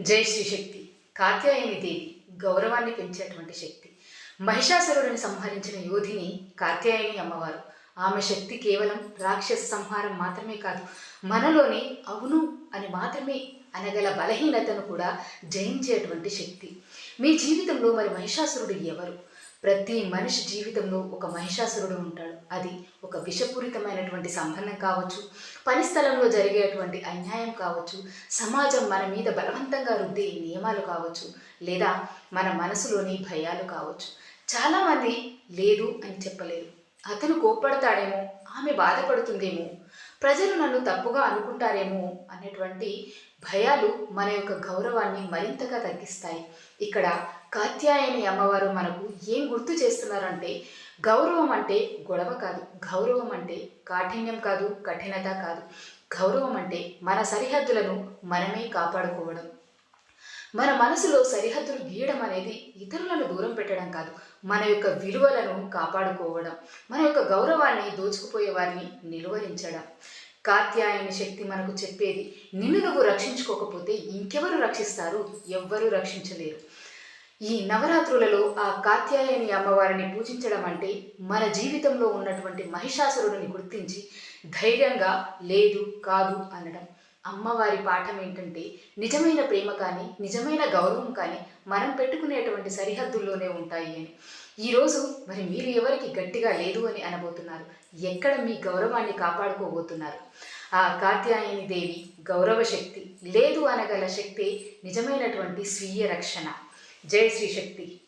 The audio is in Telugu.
జై శ్రీ శక్తి కాత్యాయని దేవి గౌరవాన్ని పెంచేటువంటి శక్తి. మహిషాసురుడిని సంహరించిన యోధిని కాత్యాయని అమ్మవారు. ఆమె శక్తి కేవలం రాక్షస సంహారం మాత్రమే కాదు మనలోని అవును అని మాత్రమే అనగల బలహీనతను కూడా జయించేటువంటి శక్తి. మీ జీవితంలో మరి మహిషాసురుడు ఎవరు? ప్రతి మనిషి జీవితంలో ఒక మహిషాసురుడు ఉంటాడు. అది ఒక విషపూరితమైనటువంటి సంబంధం కావచ్చు పని స్థలంలో జరిగేటువంటి అన్యాయం కావచ్చు సమాజం మన మీద బలవంతంగా రుద్దే నియమాలు కావచ్చు లేదా మన మనసులోని భయాలు కావచ్చు. చాలామంది లేదు అని చెప్పలేరు. అతను కోప్పడతాడేమో ఆమె బాధపడుతుందేమో ప్రజలు నన్ను తప్పుగా అనుకుంటారేమో అనేటువంటి భయాలు మన యొక్క గౌరవాన్ని మరింతగా తగ్గిస్తాయి. ఇక్కడ కాత్యాయని అమ్మవారు మనకు ఏం గుర్తు చేస్తున్నారంటే గౌరవం అంటే గొడవ కాదు గౌరవం అంటే కాఠిన్యం కాదు కఠినత కాదు. గౌరవం అంటే మన సరిహద్దులను మనమే కాపాడుకోవడం. మన మనసులో సరిహద్దులు గీయడం అనేది ఇతరులను దూరం పెట్టడం కాదు మన యొక్క విలువలను కాపాడుకోవడం మన యొక్క గౌరవాన్ని దోచుకుపోయే వారిని నిలువరించడం. కాత్యాయని శక్తి మనకు చెప్పేది నిన్ను నువ్వు రక్షించుకోకపోతే ఇంకెవరు రక్షిస్తారు? ఎవ్వరూ రక్షించలేరు. ఈ నవరాత్రులలో ఆ కాత్యాయని అమ్మవారిని పూజించడం అంటే మన జీవితంలో ఉన్నటువంటి మహిషాసురుడిని గుర్తించి ధైర్యంగా లేదు కాదు అనడం. అమ్మవారి పాఠం ఏంటంటే నిజమైన ప్రేమ కానీ నిజమైన గౌరవం కానీ మనం పెట్టుకునేటువంటి సరిహద్దుల్లోనే ఉంటాయి అని. ఈరోజు మరి మీరు ఎవరికి గట్టిగా లేదు అని అనబోతున్నారు? ఎక్కడ మీ గౌరవాన్ని కాపాడుకోబోతున్నారు? ఆ కాత్యాయని దేవి గౌరవ శక్తి లేదు అనగల శక్తి నిజమైనటువంటి స్వీయ రక్షణ. జయ శ్రీ శక్తి.